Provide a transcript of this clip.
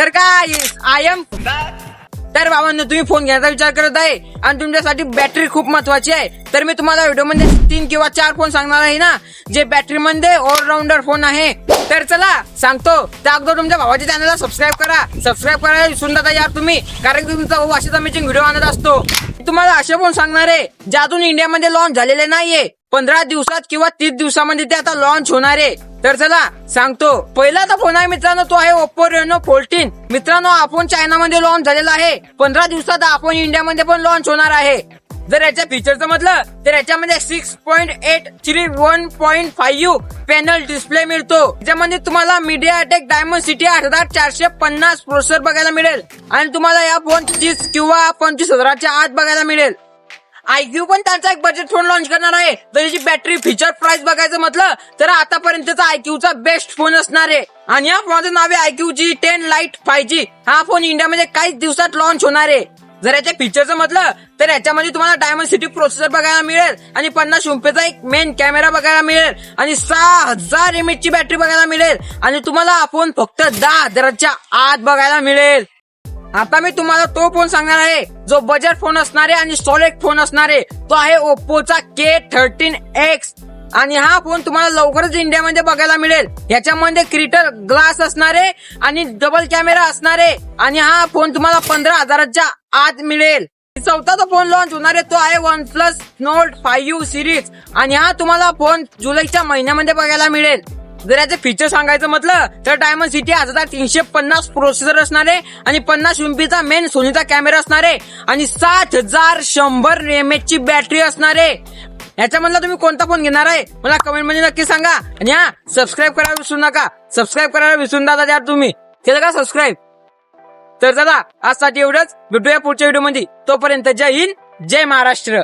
तर काय I am तर बाबांनो तुम्ही फोन घ्यायचा विचार करत आहे आणि तुमच्यासाठी बॅटरी खूप महत्वाची आहे. तर मी तुम्हाला व्हिडिओमध्ये तीन किंवा चार फोन सांगणार आहे ना जे बॅटरीमध्ये ऑलराऊंडर फोन आहे. तर चला सांगतो. त्या अगोदर तुमच्या भावाच्या चॅनलला सबस्क्राईब करा. सबस्क्राईब करायला विसरून जाता यार तुम्ही कारण की तुमचा भाऊ असेच अमेझिंग व्हिडिओ आणत असतो. तुम्हाला असे फोन सांगणार आहे ज्या अजून इंडियामध्ये लॉन्च झालेले नाहीये. पंधरा दिवसात किंवा तीस दिवसामध्ये ते आता लॉन्च होणार आहे. तर चला सांगतो. पहिला तर फोन आहे मित्रांनो तो आहे ओप्पो रेनो फोर्टीन मित्रांनो आपण चायना चायनामध्ये लॉन्च झालेला आहे. पंधरा दिवसात आपण इंडियामध्ये पण लॉन्च होणार आहे. जर याच्या फीचरचं म्हटलं तर याच्यामध्ये six point eight three one point five panel display मिळतो. ज्यामध्ये तुम्हाला मीडिया अटॅक डायमंड सिटी आठ हजार चारशे पन्नास प्रोसेसर बघायला मिळेल. आणि तुम्हाला या फोन तीस किंवा पंचवीस हजाराच्या आत बघायला मिळेल. आयक्यू पण त्यांचा एक बजेट फोन लॉन्च करणार आहे. तर याची बॅटरी फीचर प्राइस बघायचं म्हटलं तर आतापर्यंतचा आयक्यूचा बेस्ट फोन असणार आहे. आणि या फोनचं नाव आहे iQOO Z ten lite five G हा फोन इंडियामध्ये काहीच दिवसात लॉन्च होणार आहे. जर याच्या फीचरचं म्हटलं तर याच्यामध्ये तुम्हाला डायमंड सिटी प्रोसेसर बघायला मिळेल आणि पन्नास रुपयेचा एक मेन कॅमेरा बघायला मिळेल आणि सहा हजार एम ची बॅटरी बघायला मिळेल आणि तुम्हाला हा फोन फक्त दहा हजाराच्या आत बघायला मिळेल. आता मी तुम्हाला तो फोन सांगणार आहे. जो बजेट फोन असणार आहे आणि सॉलिड फोन असणार आहे तो आहे ओप्पोचा के थर्टीन एक्स आणि हा फोन तुम्हाला लवकरच इंडियामध्ये बघायला मिळेल. याच्यामध्ये क्रिटर ग्लास असणार आहे आणि डबल कॅमेरा असणार. आहे आणि हा फोन तुम्हाला पंधरा हजाराच्या आत मिळेल. चौथा जो फोन लॉन्च होणार आहे तो आहे OnePlus note five series आणि हा तुम्हाला फोन जुलैच्या महिन्यामध्ये बघायला मिळेल. जर याचे फीचर सांगायचं म्हटलं तर डायमंड सिटी हजार तीनशे पन्नास प्रोसेसर असणार आहे आणि पन्नास एमपीचा मेन सोनीचा कॅमेरा असणार आहे आणि सात हजार शंभर एम ची बॅटरी असणार आहे. याच्यामधला तुम्ही कोणता फोन घेणार आहे? मला कमेंटमध्ये नक्की सांगा. आणि हा सबस्क्राईब करायला विसरू नका. सबस्क्राईब करायला विसरून दादा यार तुम्ही. केलं का सबस्क्राईब तर दादा आजसाठी एवढंच. भेटूया पुढच्या व्हिडिओमध्ये. तोपर्यंत जय हिंद जय महाराष्ट्र.